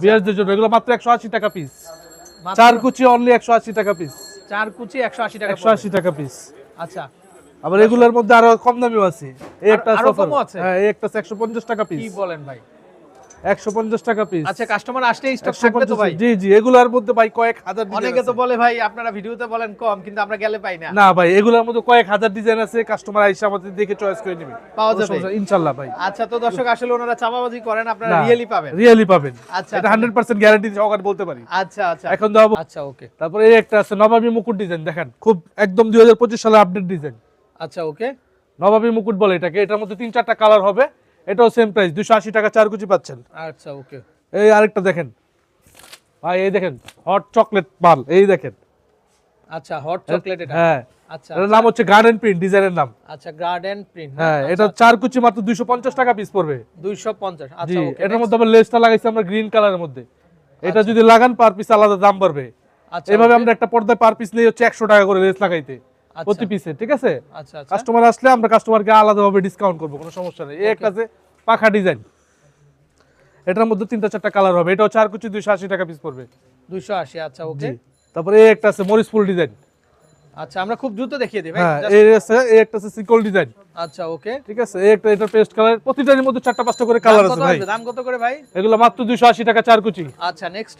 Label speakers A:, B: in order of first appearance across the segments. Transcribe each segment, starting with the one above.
A: বিয়ারদের জন্য এগুলো মাত্র একশো আশি টাকা পিস চার কুচি অনলি একশো আশি টাকা পিস
B: চার কুচি একশো আশি টাকা
A: একশো আশি টাকা পিস
B: আচ্ছা।
A: আবার এগুলোর মধ্যে আরও কম দামিও আছে। এই একটা
B: আছে?
A: হ্যাঁ এই একটা একশো পঞ্চাশ টাকা
B: কি
A: পিস
B: বলেন ভাই?
A: একশো পঞ্চাশ টাকা পিস
B: আচ্ছা কাস্টমার আসলে স্টক থাকবে তো ভাই?
A: জি জি এগুলোর মধ্যে ভাই কয়েক হাজার
B: অনেকে তো বলে ভাই আপনারা ভিডিওতে বলেন কম কিন্তু আমরা গেলে পাই না।
A: না ভাই এগুলোর মধ্যে কয়েক হাজার ডিজাইন আছে কাস্টমার আইসা আমাদের দেখে চয়েস করে নেবে।
B: পাওয়া যাবে?
A: সমস্যা ভাই।
B: আচ্ছা তো দর্শক আসলে ওনারা চাপাবাজি করেন আপনারা রিয়েলি পাবেন।
A: রিয়েলি পাবেন।
B: আচ্ছা,
A: এটা
B: আচ্ছা।
A: গ্যারান্টি সহকারে বলতে পারি।
B: আচ্ছা আচ্ছা।
A: এখন
B: আচ্ছা ওকে
A: তারপরে এই একটা আছে নবাবী মুকুট ডিজাইন দেখেন খুব একদম দুই হাজার পঁচিশ সালে আপডেট ডিজাইন
B: আচ্ছা ওকে
A: নবাবী মুকুট বলে এটাকে এটার মধ্যে তিন চারটা কালার হবে। এটাও সেম প্রাইস দুশো আশি টাকা চার কুচি পাচ্ছেন।
B: আচ্ছা ওকে
A: এই আরেকটা দেখেন। ভাই এই দেখেন হট চকলেট মাল এই দেখেন।
B: আচ্ছা হট চকলেট এটা?
A: হ্যাঁ
B: আচ্ছা
A: এটার নাম হচ্ছে গার্ডেন প্রিন্ট ডিজাইনের নাম।
B: আচ্ছা গার্ডেন প্রিন্ট
A: হ্যাঁ এটা চার কুচি মাত্র দুইশো পঞ্চাশ টাকা পিস পড়বে।
B: 250
A: জি
B: আচ্ছা ওকে
A: এটার মধ্যে আবার লেসটা লাগাইছি আমরা গ্রিন কালারের মধ্যে। এটা যদি লাগান পার পিস আলাদা দাম বাড়বে।
B: আচ্ছা
A: এভাবে আমরা একটা পর্দায় পার পিস নিয়ে হচ্ছে একশো টাকা করে লেস লাগাইতে।
B: আচ্ছা।
A: প্রতি পিসে ঠিক আছে?
B: আচ্ছা আচ্ছা।
A: কাস্টমার আসলে আমরা কাস্টমারকে আলাদাভাবে ডিসকাউন্ট করব কোনো সমস্যা নেই। আছে পাখা ডিজাইন এটার মধ্যে তিনটা চারটা কালার হবে। এটাও চার কুচি দুইশো আশি টাকা পিস পড়বে।
B: 280 আচ্ছা ওকে
A: তারপরে এই একটা আছে মরিচ ফুল ডিজাইন
B: আচ্ছা আমরা খুব দ্রুত দেখিয়ে ভাই।
A: হ্যাঁ এই আছে এই একটা আছে সিকল ডিজাইন
B: আচ্ছা ওকে
A: ঠিক আছে এই একটা এটা পেস্ট কালার প্রতিটার মধ্যে চারটা পাঁচটা করে কালার আছে ভাই।
B: দাম কত করে ভাই?
A: এগুলো মাত্র দুইশো আশি টাকা চার কুচি।
B: আচ্ছা নেক্সট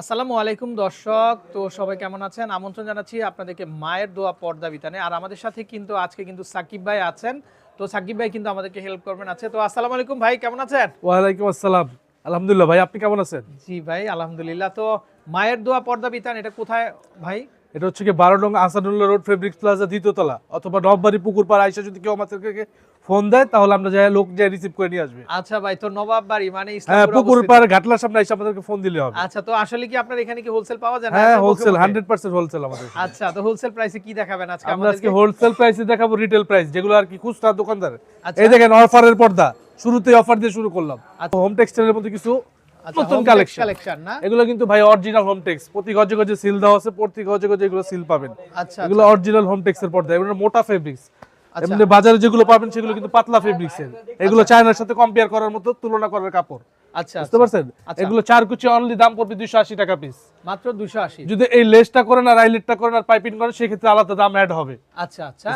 B: আসসালামু আলাইকুম দর্শক। তো সবাই কেমন আছেন? আমন্ত্রণ জানাচ্ছি আপনাদেরকে মায়ের দোয়া পর্দা বিতানে। আর আমাদের সাথে কিন্তু আজকে কিন্তু সাকিব ভাই আছেন। তো সাকিব ভাই কিন্তু আমাদেরকে হেল্প করবেন আছে তো আসসালামু আলাইকুম ভাই কেমন আছেন?
A: ওয়ালাইকুম আসসালাম। আলহামদুলিল্লাহ ভাই আপনি কেমন আছেন?
B: জি ভাই আলহামদুলিল্লাহ। তো মায়ের দোয়া পর্দা বিতান এটা কোথায় ভাই?
A: এটা হচ্ছে কি বারো নং আসাদুল্লাহ রোড ফেব্রিক্স প্লাজা দ্বিতীয় তলা। অথবা নববাড়ি পুকুর পাড় আইসা যদি কেউ আমাদেরকে ফোন দেয় তাহলে আমরা যাই লোক যাই রিসিভ করে নিয়ে আসবে।
B: আচ্ছা ভাই তো নবাব বাড়ি মানে
A: হ্যাঁ পুকুর। পাড় ঘাটলার সামনে আইসা আমাদেরকে ফোন দিলে হবে।
B: আচ্ছা তো আসলে কি আপনার এখানে কি হোলসেল পাওয়া যায় না?
A: হ্যাঁ হোলসেল
B: মুখে?
A: হান্ড্রেড পার্সেন্ট হোলসেল আমাদের
B: আচ্ছা তো হোলসেল প্রাইসে কি দেখাবেন আজকে
A: আমরা আজকে হোলসেল প্রাইসে দেখাবো রিটেল প্রাইস যেগুলো আর কি খুচরা দোকানদার
B: আচ্ছা।
A: এই দেখেন অফারের পর্দা। শুরুতেই অফার দিয়ে শুরু করলাম।
B: আচ্ছা।
A: হোম টেক্সটাইলের মধ্যে কিছু
B: আচ্ছা
A: নতুন কালেকশন
B: কালেকশন না?
A: এগুলো কিন্তু ভাই অরিজিনাল হোম টেক্স প্রতি গজে গজে সিল দেওয়া আছে প্রতি গজে গজে এগুলো সিল পাবেন।
B: আচ্ছা
A: এগুলো অরিজিনাল হোম টেক্সের পর্দা এগুলো মোটা ফেব্রিক্স
B: আচ্ছা।
A: এমনি বাজারে যেগুলো পাবেন সেগুলো কিন্তু পাতলা ফেব্রিক্স এর। এগুলো চায়নার সাথে কম্পেয়ার করার মতো তুলনা করার কাপড়।
B: আচ্ছা
A: বুঝতে পারছেন?
B: আচ্ছা।
A: এগুলো চার কুচি অনলি দাম পড়বে দুইশো আশি টাকা পিস
B: মাত্র 280
A: যদি এই লেসটা করেন আর আইলেটটা করেন আর পাইপিং করেন সেক্ষেত্রে আলাদা দাম অ্যাড হবে।
B: আচ্ছা আচ্ছা?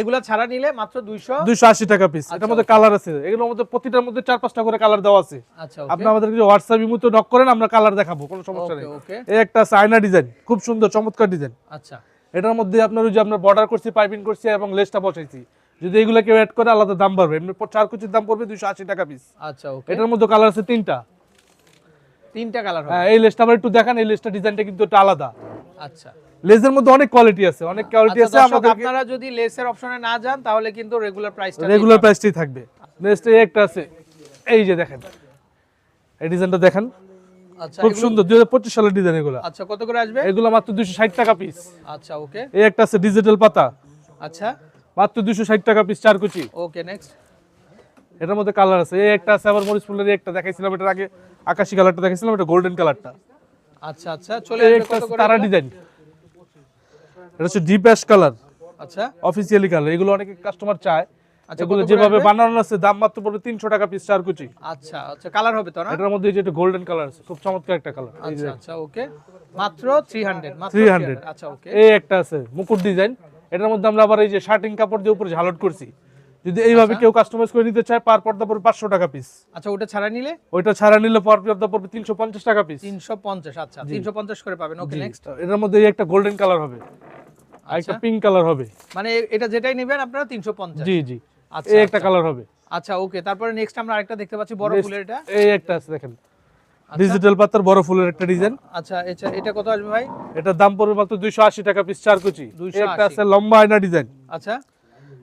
B: এগুলা ছাড়া নিলে মাত্র 200
A: দুইশো আশি টাকা পিস এটার মধ্যে কালার আছে। এগুলোর মধ্যে প্রতিটার মধ্যে চার পাঁচটা করে কালার দেওয়া আছে।
B: আচ্ছা
A: আপনি আমাদেরকে হোয়াটসঅ্যাপ ইমুতে নক করেন আমরা কালার দেখাবো কোনো সমস্যা নেই। এই একটা চায়না ডিজাইন খুব সুন্দর চমৎকার ডিজাইন
B: আচ্ছা।
A: এটার মধ্যে আপনার ওই যে আপনার বর্ডার করছি পাইপিং করছি এবং লেসটা বসাইছি। যদি এগুলো কেউ অ্যাড করে আলাদা দাম বাড়বে। এমনি চার কুচির দাম পড়বে দুইশো আশি টাকা পিস
B: আচ্ছা ওকে
A: এটার মধ্যে কালার আছে তিনটা।
B: তিনটা কালার
A: হ্যাঁ, এই লেসটা আবার একটু দেখান এই লেসটা ডিজাইনটা কিন্তু একটু আলাদা।
B: আচ্ছা।
A: লেসের মধ্যে অনেক কোয়ালিটি আছে অনেক কোয়ালিটি
B: আচ্ছা
A: আছে। আমাদের
B: আপনারা যদি লেসের অপশনে না যান তাহলে কিন্তু রেগুলার প্রাইসটা
A: রেগুলার প্রাইসটাই থাকবে। নেক্সট এই একটা আছে। এই যে দেখেন। এই ডিজাইনটা দেখেন। খুব সুন্দর দুই হাজার পঁচিশ সালের ডিজাইন এগুলো।
B: আচ্ছা কত করে আসবে?
A: এগুলো মাত্র দুশো ষাট টাকা পিস
B: আচ্ছা ওকে।
A: এই একটা আছে ডিজিটাল পাতা।
B: আচ্ছা।
A: মাত্র দুশো ষাট টাকা পিস চার কুচি।
B: ওকে নেক্সট
A: এটার মধ্যে কালার আছে। এই একটা আছে আবার মরিচ ফুলের একটা দেখাইছিলাম এটার আগে আকাশি কালারটা দেখাইছিলাম এটা গোল্ডেন কালারটা
B: আচ্ছা আচ্ছা চলে
A: একটা তারা ডিজাইন এটা হচ্ছে ডিপ অ্যাশ কালার
B: আচ্ছা।
A: অফিসিয়ালি কালার এগুলো অনেকে কাস্টমার চায়।
B: আচ্ছা,
A: এগুলো যেভাবে বানানো আছে দাম মাত্র পড়বে তিনশো টাকা পিস চার কুচি।
B: আচ্ছা আচ্ছা কালার হবে তো না?
A: এটার মধ্যে যে গোল্ডেন কালার আছে খুব চমৎকার একটা কালার
B: আচ্ছা আচ্ছা ওকে মাত্র 300 মাত্র
A: 300
B: 300 আচ্ছা ওকে
A: এই একটা আছে মুকুট ডিজাইন এটার মধ্যে আমরা আবার এই যে শার্টিং কাপড় দিয়ে উপরে ঝালট করছি। যদি এইভাবে কেউ কাস্টমাইজ করে নিতে চায় পার পর্দা পড়বে পাঁচশো টাকা পিস
B: আচ্ছা ওটা ছাড়া নিলে?
A: ওইটা ছাড়া নিলে পার পর্দা পড়বে তিনশো পঞ্চাশ টাকা পিস
B: 350 আচ্ছা 350 করে পাবেন ওকে নেক্সট
A: এটার মধ্যে একটা গোল্ডেন কালার হবে। আর একটা পিঙ্ক কালার হবে।
B: মানে এটা যেটাই নেবেন আপনারা 350
A: জি জি।
B: আচ্ছা
A: এই একটা কালার হবে।
B: আচ্ছা ওকে তারপরে নেক্সট আমরা আরেকটা দেখতে পাচ্ছি বড় ফুলের এটা
A: এই একটা আছে দেখেন। ডিজিটাল পাতার বড় ফুলের একটা ডিজাইন
B: আচ্ছা এটা এটা কত আসবে ভাই?
A: এটার দাম পড়বে মাত্র দুইশো আশি টাকা পিস চার কুচি। একটা আছে লম্বা আয়না ডিজাইন
B: আচ্ছা।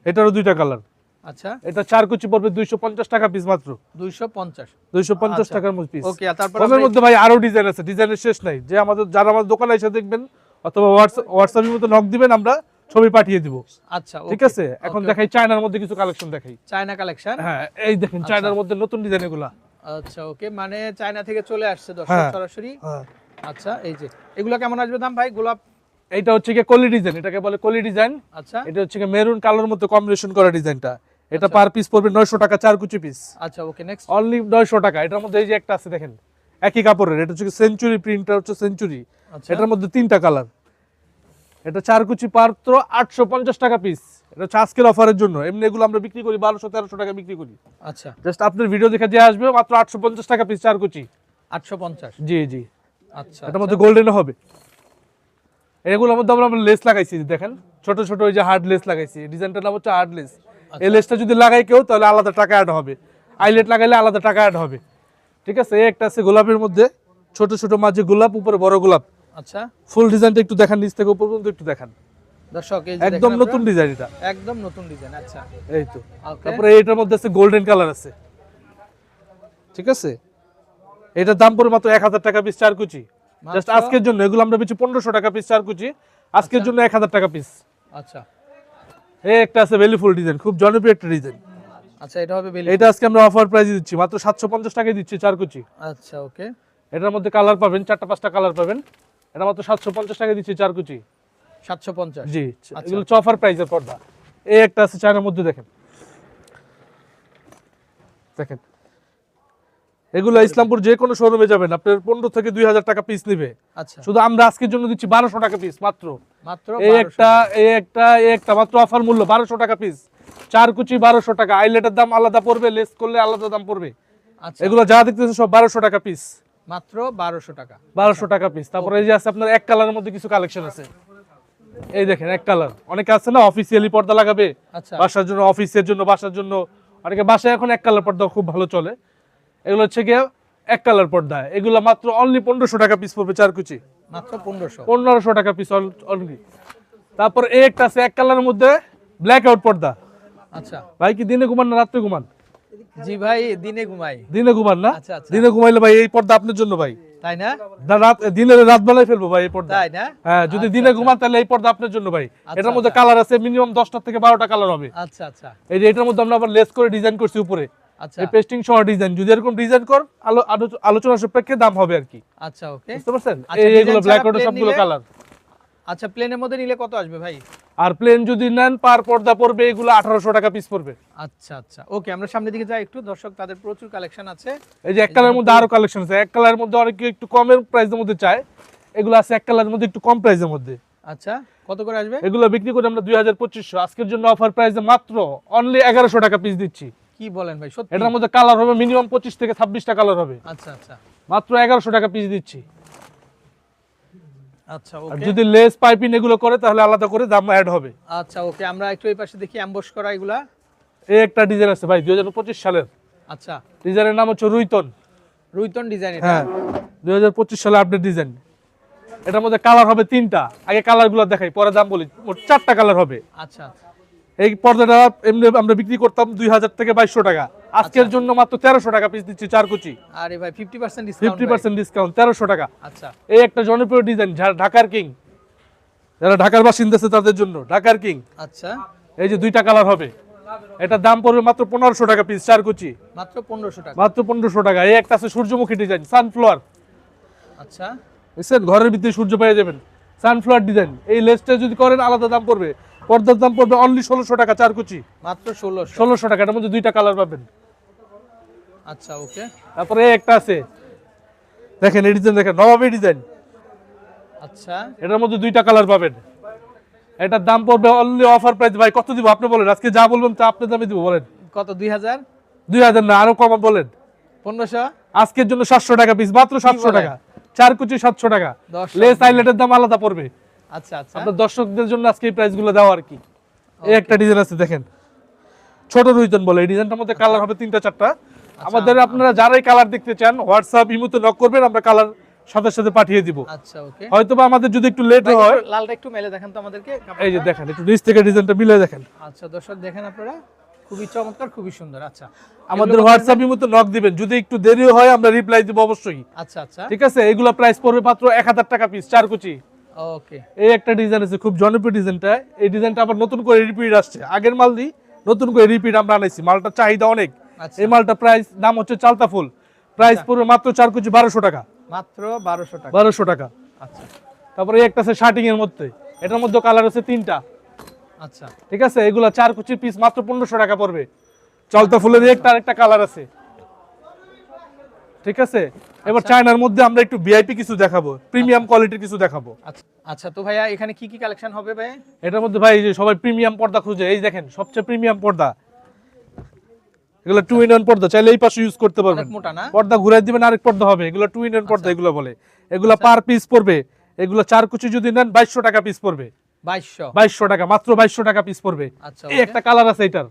A: এটারও দুইটা কালার
B: আচ্ছা।
A: এটা চার কুচি পড়বে দুইশো পঞ্চাশ টাকা পিস মাত্র।
B: 250
A: দুইশো পঞ্চাশ টাকার মধ্যে পিস
B: ওকে তারপর
A: ওদের মধ্যে ভাই আরও ডিজাইন আছে। ডিজাইনের শেষ নাই। যে আমাদের যারা আমাদের দোকানে এসে দেখবেন অথবা হোয়াটসঅ্যাপের মধ্যে নক দিবেন আমরা ছবি পাঠিয়ে দিব।
B: আচ্ছা
A: ঠিক আছে? এখন দেখাই চায়নার মধ্যে কিছু কালেকশন দেখাই।
B: চায়না কালেকশন
A: হ্যাঁ এই দেখেন চায়নার মধ্যে নতুন ডিজাইন এগুলা।
B: আচ্ছা ওকে মানে চায়না থেকে চলে আসছে দর্শক
A: হ্যাঁ।
B: সরাসরি? আচ্ছা এই যে এগুলো কেমন আসবে দাম ভাই গোলাপ?
A: এইটা হচ্ছে কি কলি ডিজাইন এটাকে বলে কলি ডিজাইন
B: আচ্ছা।
A: এটা হচ্ছে কি মেরুন কালোর মধ্যে কম্বিনেশন করা ডিজাইনটা এটা পার পিস পড়বে নয়শো টাকা চার কুচি পিস
B: আচ্ছা ওকে নেক্সট
A: অনলি নয়শো টাকা এটার মধ্যে এই যে একটা আছে দেখেন একই কাপড়ের এটা হচ্ছে সেঞ্চুরি প্রিন্টটা হচ্ছে সেঞ্চুরি
B: আচ্ছা।
A: এটার মধ্যে তিনটা কালার এটা চার কুচি মাত্র আটশো পঞ্চাশ টাকা পিস এটা হচ্ছে আজকের অফারের জন্য। এমনি এগুলো আমরা বিক্রি করি বারোশো তেরোশো টাকা বিক্রি করি।
B: আচ্ছা।
A: জাস্ট আপনার ভিডিও দেখে যে আসবে মাত্র আটশো পঞ্চাশ টাকা পিস চার কুচি
B: আটশো পঞ্চাশ?
A: জি জি।
B: আচ্ছা
A: এটার মধ্যে গোল্ডেন হবে। এগুলোর মধ্যে আমরা লেস লাগাইছি দেখেন। ছোট ছোট ওই যে হার্ড লেস লাগাইছি। ডিজাইনটার নাম হচ্ছে হার্ড লেস এই লেসটা যদি লাগাই কেউ তাহলে আলাদা টাকা অ্যাড হবে। আইলেট লাগাইলে আলাদা টাকা অ্যাড হবে। ঠিক আছে? একটা আছে গোলাপের মধ্যে। ছোট ছোট মাঝে গোলাপ উপরে বড় গোলাপ।
B: আচ্ছা।
A: ফুল ডিজাইনটা একটু দেখান নিচ থেকে উপর পর্যন্ত একটু দেখান।
B: দর্শক এই
A: একদম নতুন ডিজাইন এটা।
B: একদম নতুন ডিজাইন আচ্ছা।
A: এই তো। তারপরে এটার মধ্যে আছে গোল্ডেন কালার আছে। ঠিক আছে? এটার দাম পড়ে মাত্র এক হাজার টাকা পিস চার কুচি। জাস্ট আজকের জন্য এগুলো আমরা বেচি পনেরোশো টাকা পিস চার কুচি। আজকের জন্য এক হাজার টাকা পিস
B: আচ্ছা।
A: এই একটা আছে বেলি ফুল ডিজাইন খুব জনপ্রিয় একটা ডিজাইন
B: আচ্ছা এটা হবে বেলি
A: এটা আজকে আমরা অফার প্রাইসে দিচ্ছি মাত্র সাতশো পঞ্চাশ টাকায় দিচ্ছি চার কুচি।
B: আচ্ছা ওকে
A: এটার মধ্যে কালার পাবেন চারটা পাঁচটা কালার পাবেন। এটা মাত্র সাতশো পঞ্চাশ টাকা দিচ্ছি চার কুচি
B: সাতশো পঞ্চাশ?
A: জি এগুলো অফার প্রাইসের পর্দা। এই একটা আছে চায়নার মধ্যে দেখেন। দেখেন। এগুলো ইসলামপুর যে কোনো শোরুমে যাবেন আপনার পনেরো থেকে দুই হাজার টাকা পিস নিবে।
B: আচ্ছা।
A: শুধু আমরা আজকের জন্য দিচ্ছি বারোশো টাকা পিস মাত্র।
B: মাত্র
A: এই একটা এই একটা এই একটা মাত্র অফার মূল্য বারোশো টাকা পিস চার কুচি বারোশো টাকা। আইলেটের দাম আলাদা পড়বে লেস করলে আলাদা দাম পড়বে।
B: আচ্ছা।
A: এগুলো যা দেখতেছে সব বারোশো টাকা পিস
B: মাত্র বারোশো টাকা।
A: বারোশো টাকা পিস তারপরে এই যে আছে আপনার এক কালারের মধ্যে কিছু কালেকশন আছে। এই দেখেন এক কালার অনেকে আছে না অফিসিয়ালি পর্দা লাগাবে
B: আচ্ছা।
A: বাসার জন্য অফিসের জন্য বাসার জন্য। অনেকে বাসায় এখন এক কালার পর্দা খুব ভালো চলে। এগুলো হচ্ছে গিয়ে এক কালার পর্দা। এগুলো মাত্র অনলি পনেরোশো টাকা পিস পড়বে চার কুচি।
B: মাত্র পনেরোশো।
A: পনেরোশো টাকা পিস অনলি তারপর একটা আছে এক কালারের মধ্যে ব্ল্যাক আউট পর্দা।
B: আচ্ছা।
A: ভাই কি দিনে ঘুমান না রাত্রে ঘুমান?
B: জি ভাই দিনে ঘুমাই।
A: দিনে ঘুমান না?
B: আচ্ছা, আচ্ছা।
A: দিনে ঘুমাইলে ভাই এই পর্দা আপনার জন্য ভাই।
B: তাই না?
A: রাত দিনে রাত বেলায় ফেলব ভাই এই পর্দা।
B: তাই না?
A: হ্যাঁ যদি দিনে ঘুমান তাহলে এই পর্দা আপনার জন্য ভাই।
B: আচ্ছা,
A: এটার মধ্যে কালার আছে মিনিমাম দশটা থেকে বারোটা কালার হবে।
B: আচ্ছা আচ্ছা।
A: এই যে এটার মধ্যে আমরা আবার লেস করে ডিজাইন করছি উপরে।
B: আচ্ছা।
A: এই পেস্টিং সহ ডিজাইন যদি এরকম ডিজাইন কর আলো- আলো- আলোচনা সাপেক্ষে দাম হবে আর কি।
B: আচ্ছা ওকে।
A: বুঝতে পারছেন?
B: আচ্ছা,
A: এইগুলো ব্ল্যাক সবগুলো কালার।
B: আচ্ছা প্লেনের মধ্যে নিলে কত আসবে ভাই?
A: আর প্লেন যদি নেন পার পর্দা পড়বে এগুলো আঠারোশো টাকা পিস পড়বে।
B: আচ্ছা আচ্ছা। ওকে আমরা সামনের দিকে যাই একটু। দর্শক তাদের প্রচুর কালেকশন আছে।
A: এই যে এক কালারের মধ্যে আরও কালেকশন আছে। এক কালার মধ্যে অনেকে একটু কমের প্রাইসের মধ্যে চায়। এগুলো আছে এক কালার মধ্যে একটু কম প্রাইসের মধ্যে।
B: আচ্ছা কত করে আসবে?
A: এগুলো বিক্রি করে আমরা দুই হাজার পঁচিশশো। আজকের জন্য অফার প্রাইসে মাত্র অনলি এগারোশো টাকা পিস দিচ্ছি।
B: কি বলেন ভাই সত্যি?
A: এটার মধ্যে কালার হবে মিনিমাম পঁচিশ থেকে ছাব্বিশটা কালার হবে।
B: আচ্ছা আচ্ছা।
A: মাত্র এগারোশো টাকা পিস দিচ্ছি।
B: আচ্ছা ওকে
A: যদি লেস পাইপিং এগুলো করে তাহলে আলাদা করে দাম অ্যাড হবে।
B: আচ্ছা ওকে আমরা একটু এই পাশে দেখি অ্যাম্বস করা এগুলা।
A: এই একটা ডিজাইন আছে ভাই দুই হাজার পঁচিশ সালের।
B: আচ্ছা।
A: ডিজাইনের নাম হচ্ছে রুইতন।
B: রুইতন ডিজাইন এটা?
A: হ্যাঁ দুই হাজার পঁচিশ সালে আপডেট ডিজাইন এটার মধ্যে কালার হবে তিনটা। আগে কালারগুলো দেখাই পরে দাম বলি মোট চারটা কালার হবে।
B: আচ্ছা।
A: এই পর্দাটা এমনি আমরা বিক্রি করতাম দুই হাজার থেকে বাইশশো টাকা। আজকের জন্য মাত্র তেরোশো টাকা পিস দিচ্ছি চার কুচি
B: আরে ভাই fifty percent discount
A: fifty percent discount তেরোশো টাকা।
B: আচ্ছা।
A: এই একটা জনপ্রিয় ডিজাইন ঢাকার কিং যারা ঢাকার বাসিন্দা আছে তাদের জন্য ঢাকার কিং
B: আচ্ছা।
A: এই যে দুইটা কালার হবে। এটা দাম পড়বে মাত্র পনেরোশো টাকা পিস চার কুচি
B: মাত্র পনেরোশো টাকা।
A: মাত্র পনেরোশো টাকা। এই একটা আছে সূর্যমুখী ডিজাইন সানফ্লাওয়ার
B: আচ্ছা।
A: বুঝছেন? ঘরের ভিতরে সূর্য পেয়ে যাবেন। সানফ্লাওয়ার ডিজাইন এই লেসটা যদি করেন আলাদা দাম পড়বে। পর্দার দাম পড়বে অনলি ষোলোশো টাকা চার কুচি।
B: মাত্র ষোলোশো।
A: ষোলোশো টাকা এটার মধ্যে দুইটা কালার পাবেন।
B: আচ্ছা ওকে।
A: তারপরে একটা আছে। দেখেন এই ডিজাইন দেখেন নবাবী ডিজাইন
B: আচ্ছা।
A: এটার মধ্যে দুইটা কালার পাবেন। এটার দাম পড়বে অনলি অফার প্রাইস ভাই কত দিব? আপনি বলেন আজকে যা বলবেন তা আপনার দামে দিব বলেন।
B: কত দুই হাজার?
A: দুই হাজার না আরও কম বলেন।
B: পনেরোশো?
A: আজকের জন্য সাতশো টাকা পিস মাত্র সাতশো টাকা। চার কুচি সাতশো টাকা। লেস আইলেটের দাম আলাদা পড়বে।
B: আচ্ছা আচ্ছা।
A: আপনার দর্শকদের জন্য আজকে এই প্রাইসগুলো দেওয়া আর কি। এই একটা ডিজাইন আছে দেখেন। ছোট রুইতন বলে এই ডিজাইনটার মধ্যে কালার হবে তিনটা চারটা। আমাদের আপনারা যারাই কালার দেখতে চান হোয়াটসঅ্যাপ ইমুতে নক করবেন আমরা কালার সাথে সাথে পাঠিয়ে দিব।
B: আচ্ছা ওকে
A: হয়তো বা আমাদের যদি একটু লেট হয়
B: লালটা একটু মেলে দেখেন তো আমাদেরকে
A: এই যে দেখেন একটু নিচ থেকে ডিজাইনটা মিলে দেখেন।
B: আচ্ছা দর্শক দেখেন আপনারা খুবই চমৎকার খুবই সুন্দর আচ্ছা।
A: আমাদের হোয়াটসঅ্যাপ ইমুতে নক দিবেন যদি একটু দেরি হয় আমরা রিপ্লাই দিব অবশ্যই।
B: আচ্ছা আচ্ছা।
A: ঠিক আছে? এগুলো প্রাইস পড়বে মাত্র এক হাজার টাকা পিস চার কুচি।
B: ওকে
A: এই একটা ডিজাইন আছে খুব জনপ্রিয় ডিজাইনটা এই ডিজাইনটা আবার নতুন করে রিপিট আসছে। আগের মাল দিই নতুন করে রিপিট আমরা আনাইছি। মালটা চাহিদা অনেক।
B: আচ্ছা।
A: এই মালটা প্রাইস দাম হচ্ছে চালতা ফুল। প্রাইস পড়বে মাত্র চার কুচি বারোশো টাকা।
B: মাত্র বারোশো টাকা।
A: বারোশো টাকা।
B: আচ্ছা।
A: তারপরে একটা আছে শার্টিং এর মধ্যে। এটার মধ্যে কালার আছে তিনটা।
B: আচ্ছা।
A: ঠিক আছে? এগুলো চার কুচি পিস মাত্র পনেরোশো টাকা পড়বে। চলতা ফুলের একটা আরেকটা কালার আছে। ঠিক আছে? এবার চায়নার মধ্যে আমরা একটু ভিআইপি কিছু দেখাবো প্রিমিয়াম কোয়ালিটির কিছু দেখাবো।
B: আচ্ছা আচ্ছা তো ভাইয়া এখানে কি কি কালেকশন হবে ভাই?
A: এটার মধ্যে ভাই সবাই প্রিমিয়াম পর্দা খুঁজে এই দেখেন সবচেয়ে প্রিমিয়াম পর্দা। এগুলো টু ইন ওয়ান পর্দা চাইলে এই পাশে ইউজ করতে পারবেন।
B: মোটা না?
A: পর্দা ঘুরাই দিবেন আরেক পর্দা হবে এগুলো টু ইন ওয়ান পর্দা এগুলো বলে। এগুলো পার পিস পড়বে এগুলো চার কুচি যদি নেন বাইশশো টাকা পিস পড়বে।
B: বাইশশো।
A: বাইশশো টাকা মাত্র বাইশশো টাকা পিস পড়বে।
B: আচ্ছা
A: এই একটা কালার আছে এটার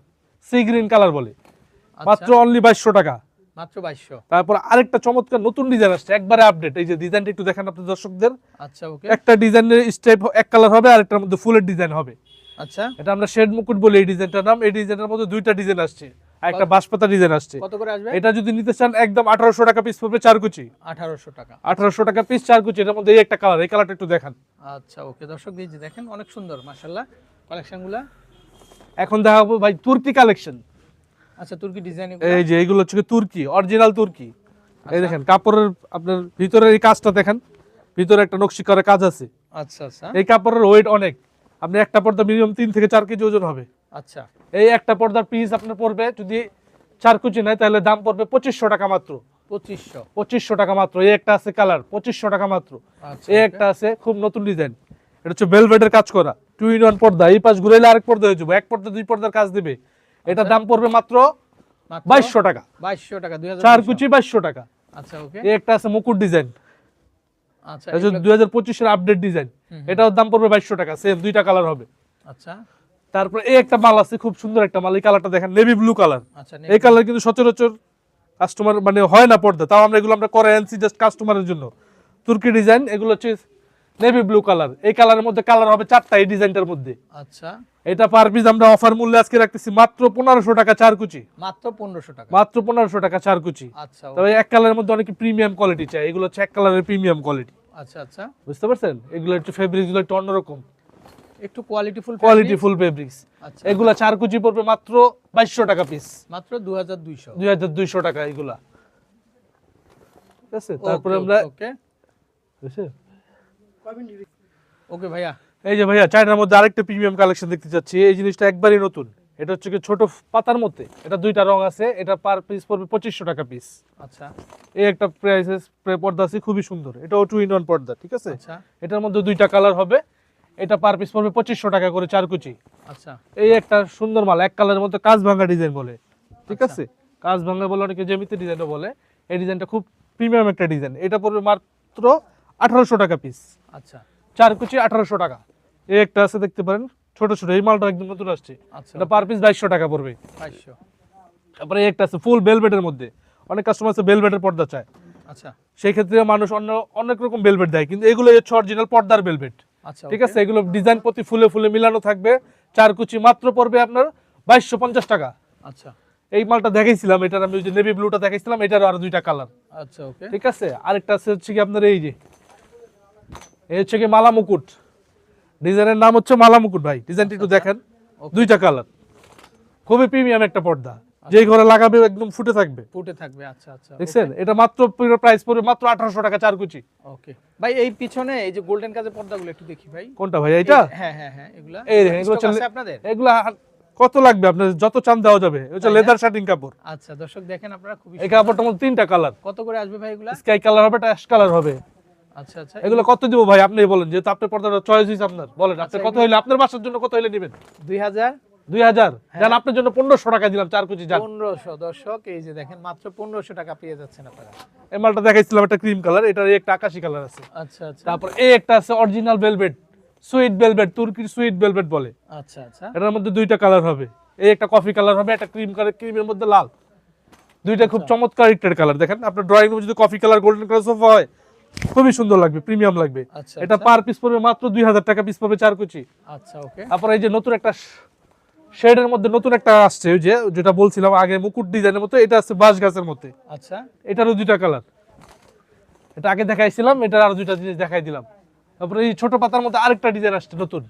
A: সি গ্রিন কালার বলে।
B: আচ্ছা,
A: মাত্র অনলি বাইশশো টাকা।
B: মাত্র বাইশশো।
A: তারপর আরেকটা চমৎকার নতুন ডিজাইন আসছে একবারে আপডেট এই যে ডিজাইনটা একটু দেখেন আপনার দর্শকদের।
B: আচ্ছা ওকে
A: একটা ডিজাইনের স্টেপ এক কালার হবে আরেকটার মধ্যে ফুলের ডিজাইন হবে।
B: আচ্ছা।
A: এটা আমরা শেড মুকুট বলি এই ডিজাইনটার নাম। এই ডিজাইনের মধ্যে দুইটা ডিজাইন আসছে। আর একটা বাঁশপাতা ডিজাইন আসছে।
B: কত করে আসবে?
A: এটা যদি নিতে চান একদম আঠারোশো টাকা পিস পড়বে চার কুচি।
B: আঠারোশো টাকা।
A: আঠারোশো টাকা পিস চার কুচি। এটার মধ্যে এই একটা কালার এই কালারটা একটু দেখান।
B: আচ্ছা ওকে দর্শক এই যে দেখেন অনেক সুন্দর কালেকশনগুলো
A: এখন দেখাবো ভাই তুর্কি কালেকশন
B: আচ্ছা তুর্কি ডিজাইন
A: এই যে এগুলো হচ্ছে তুর্কি অরিজিনাল তুর্কি। এই
B: আচ্ছা।
A: দেখেন কাপড়ের আপনার ভিতরের এই কাজটা দেখেন ভিতরে একটা নকশি করা কাজ আছে।
B: আচ্ছা আচ্ছা।
A: এই কাপড়ের ওয়েট অনেক। আপনি একটা পর্দা মিনিমাম তিন থেকে চার কেজি ওজন হবে।
B: আচ্ছা।
A: এই একটা পর্দার পিস আপনার পড়বে যদি চার কুচি নেয় তাহলে দাম পড়বে পঁচিশশো টাকা মাত্র।
B: পঁচিশশো।
A: পঁচিশশো টাকা মাত্র। এই একটা আছে কালার পঁচিশশো টাকা মাত্র।
B: আচ্ছা
A: এই একটা আছে খুব নতুন ডিজাইন এটা হচ্ছে বেলভেটের কাজ করা। টু ইন ওয়ান পর্দা এই পাশ ঘুরাইলে আরেক পর্দা হয়ে যাবে। এক পর্দা দুই পর্দার কাজ দিবে। এটা দাম পড়বে মাত্র বাইশশো টাকা।
B: বাইশশো টাকা
A: চার কুচি বাইশশো টাকা।
B: আচ্ছা ওকে।
A: একটা আছে মুকুট ডিজাইন।
B: আচ্ছা
A: দুই হাজার পঁচিশের আপডেট ডিজাইন। এটার দাম পড়বে বাইশশো টাকা সেম দুইটা কালার হবে।
B: আচ্ছা।
A: তারপরে এই একটা মাল আছে খুব সুন্দর একটা মাল। এই কালারটা দেখেন নেভি ব্লু কালার এই কালার কিন্তু সচরাচর কাস্টমার মানে হয় না পর্দা। তাও আমরা এগুলো আমরা করে আনছি জাস্ট কাস্টমারের জন্য। তুর্কি ডিজাইন এগুলো হচ্ছে নেভি ব্লু কালার এই কালারের মধ্যে কালার হবে চারটা এই ডিজাইনটার মধ্যে।
B: আচ্ছা।
A: এটা পার পিস আমরা অফার মূল্যে আজকে রাখতেছি মাত্র পনেরোশো টাকা চার কুচি।
B: মাত্র পনেরোশো টাকা।
A: মাত্র পনেরোশো টাকা চার কুচি।
B: আচ্ছা
A: তবে এক কালারের মধ্যে অনেক প্রিমিয়াম কোয়ালিটি চাই এগুলো হচ্ছে এক কালারের প্রিমিয়াম কোয়ালিটি
B: আচ্ছা আচ্ছা।
A: বুঝতে পারছেন? এগুলো একটু ফেব্রিকগুলো একটু অন্যরকম।
B: একটু quality full
A: quality full fabrics
B: আচ্ছা।
A: এগুলো চার কুচি পড়বে মাত্র বাইশশো টাকা পিস
B: মাত্র দু হাজার দুইশো।
A: দুই হাজার দুইশো টাকা এগুলা। ঠিক আছে? তারপরে আমরা
B: ওকে
A: বুঝছেন?
B: ওকে ভাইয়া।
A: এই যে ভাইয়া চায়নার মধ্যে আরেকটা প্রিমিয়াম কালেকশন দেখতে চাচ্ছি। এই জিনিসটা একবারই নতুন। এটা হচ্ছে কি ছোট পাতার মধ্যে। এটা দুইটা রং আছে। এটা পার পিস পড়বে পঁচিশশো টাকা পিস
B: আচ্ছা।
A: এই একটা প্রাইসেস পর্দা আছে খুবই সুন্দর। এটাও টু ইন ওয়ান পর্দা ঠিক আছে?
B: আচ্ছা।
A: এটার মধ্যে দুইটা কালার হবে। এটা পার পিস পড়বে পঁচিশশো টাকা করে চার কুচি।
B: আচ্ছা।
A: এই একটা সুন্দর মাল এক কালারের মধ্যে কাজ ভাঙা ডিজাইন বলে ঠিক
B: আচ্ছা।
A: আছে? কাজ ভাঙা বলে অনেকে জমিতে ডিজাইনও বলে। এই ডিজাইনটা খুব প্রিমিয়াম একটা ডিজাইন এটা পড়বে মাত্র আঠারোশো টাকা পিস
B: আচ্ছা।
A: চার কুচি আঠারোশো টাকা। এই একটা আছে দেখতে পারেন ছোট ছোট এই মালটা একদম নতুন আসছে।
B: আচ্ছা।
A: এটা পার পিস বাইশশো টাকা পড়বে।
B: বাইশশো।
A: তারপরে এই একটা আছে ফুল বেলভেটের মধ্যে। অনেক কাস্টমার আছে বেলভেটের পর্দা চায়।
B: আচ্ছা।
A: সেই ক্ষেত্রে মানুষ অন্য অনেক রকম বেলভেট দেয় কিন্তু এগুলো হচ্ছে অরিজিনাল পর্দার বেলভেট
B: আচ্ছা
A: ঠিক আছে? এগুলো ডিজাইন প্রতি ফুলে ফুলে মিলানো থাকবে। চার কুচি মাত্র পড়বে আপনার বাইশশো পঞ্চাশ টাকা।
B: আচ্ছা।
A: এই মালটা দেখাইছিলাম এটার আমি ওই যে নেভি ব্লুটা দেখাইছিলাম এটার আরও দুইটা কালার
B: আচ্ছা ওকে
A: ঠিক আছে? আরেকটা আছে হচ্ছে কি আপনার এই যে এই হচ্ছে কি মালা মুকুট। ডিজাইনের নাম হচ্ছে মালা মুকুট ভাই। ডিজাইনটা একটু দেখেন। দুইটা কালার। খুবই প্রিমিয়াম একটা পর্দা। যে ঘরে লাগাবে একদম ফুটে থাকবে।
B: ফুটে থাকবে আচ্ছা আচ্ছা।
A: দেখছেন? এটা মাত্র প্রাইস পড়বে মাত্র আঠারোশো টাকা চার কুচি।
B: ওকে ভাই এই পিছনে এই যে গোল্ডেন কাজের পর্দাগুলো একটু দেখি ভাই।
A: কোনটা ভাই এটা
B: হ্যাঁ হ্যাঁ হ্যাঁ এগুলা।
A: এই দেখেন, এগুলো
B: আছে আপনাদের?
A: এগুলা কত লাগবে আপনার? যত চান দেওয়া যাবে। এটা হচ্ছে লেদার শার্টিং কাপড়।
B: আচ্ছা দর্শক দেখেন আপনারা খুবই
A: এই কাপড়টা মধ্যে তিনটা কালার।
B: কত করে আসবে ভাই এগুলা?
A: স্কাই কালার হবে অ্যাশ কালার হবে।
B: আচ্ছা আচ্ছা।
A: এগুলো কত দিব ভাই? আপনি বলেন যেহেতু আপনার পর্দাটা চয়েস আপনার। বলেন আপনি
B: আচ্ছা,
A: কত হইলে আপনার বাসার জন্য কত হইলে নেবেন?
B: দুই হাজার।
A: দুই হাজার?
B: হ্যাঁ।
A: যান আপনার জন্য পনেরোশো টাকা দিলাম চার কুচি যান।
B: পনেরোশো দর্শক এই যে দেখেন মাত্র পনেরোশো টাকা পেয়ে যাচ্ছেন আপনারা।
A: এই মালটা দেখাইছিলাম একটা ক্রিম কালার এটার একটা আকাশি কালার আছে।
B: আচ্ছা আচ্ছা।
A: তারপর এই একটা আছে অরিজিনাল ভেলভেট সুইট ভেলভেট তুর্কির সুইট ভেলভেট বলে।
B: আচ্ছা আচ্ছা।
A: এটার মধ্যে দুইটা কালার হবে। এই একটা কফি কালার হবে একটা ক্রিম কালার ক্রিমের মধ্যে লাল। দুইটা খুব চমৎকার একটের কালার দেখেন আপনার ড্রয়িং রুমে যদি coffee colour golden colour sofa হয় খুবই সুন্দর লাগবে প্রিমিয়াম লাগবে।
B: আচ্ছা
A: এটা পার পিস পড়বে মাত্র দুই হাজার টাকা পিস পড়বে চার কুচি।
B: আচ্ছা ওকে
A: তারপর এই যে নতুন একটা শেডের মধ্যে নতুন একটা আসছে ওই যে যেটা বলছিলাম আগে মুকুট ডিজাইনের মতো এটা আছে বাঁশ গাছের মধ্যে।
B: আচ্ছা।
A: এটারও দুইটা কালার এটা আগে দেখাইছিলাম এটার আরও দুইটা জিনিস দেখাই দিলাম। তারপরে এই ছোট পাতার মধ্যে আরেকটা ডিজাইন আসছে নতুন।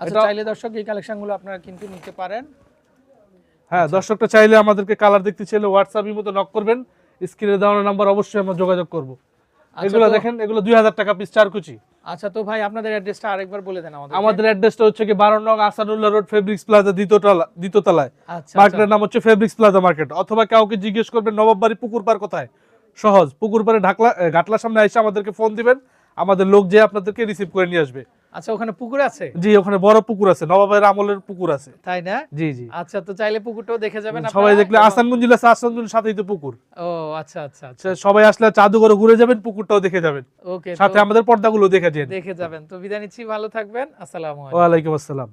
B: আচ্ছা চাইলে দর্শক এই কালেকশনগুলো আপনারা কিন্তু নিতে পারেন।
A: হ্যাঁ দর্শকটা চাইলে আমাদেরকে কালার দেখতে চাইলে হোয়াটসঅ্যাপের মতো নক করবেন। স্ক্রিনে দেওয়ার নাম্বার অবশ্যই আমরা যোগাযোগ করব।
B: আচ্ছা,
A: এগুলো দেখেন এগুলো দুই হাজার টাকা পিস চার কুচি
B: আচ্ছা তো ভাই আপনাদের অ্যাড্রেসটা আরেকবার বলে দেন আমাদের
A: আমাদের অ্যাড্রেসটা হচ্ছে কি বারো নং আসানুল্লাহ রোড ফেব্রিক্স প্লাজা দ্বিতীয়তলা দ্বিতীয়তলায়।
B: আচ্ছা
A: মার্কেটের নাম হচ্ছে ফেব্রিক্স প্লাজা মার্কেট অথবা কাউকে জিজ্ঞেস করবেন নবাববাড়ি পুকুর পার কোথায়? সহজ। পুকুর পারে ঢাকলা ঘাটলার সামনে এসে আমাদেরকে ফোন দিবেন। আমাদের লোক যে আপনাদেরকে রিসিভ করে নিয়ে আসবে।
B: আচ্ছা ওখানে পুকুর আছে?
A: জি ওখানে বড় পুকুর আছে নবাবের আমলের পুকুর আছে।
B: তাই না?
A: জি জি।
B: আচ্ছা তো চাইলে পুকুরটাও দেখে যাবেন
A: সবাই দেখলে
B: এবং-
A: আসান মঞ্জিল আছে আসান সাথেই তো পুকুর।
B: ও আচ্ছা আচ্ছা আচ্ছা।
A: সবাই আসলে জাদুঘরে ঘুরে যাবেন পুকুরটাও দেখে যাবেন।
B: ওকে
A: সাথে আমাদের পর্দাগুলো দেখে যান।
B: দেখে যাবেন। তো বিদায় নিচ্ছি ভালো থাকবেন। আসসালামু আলাইকুম।
A: ওয়ালাইকুম আসসালাম।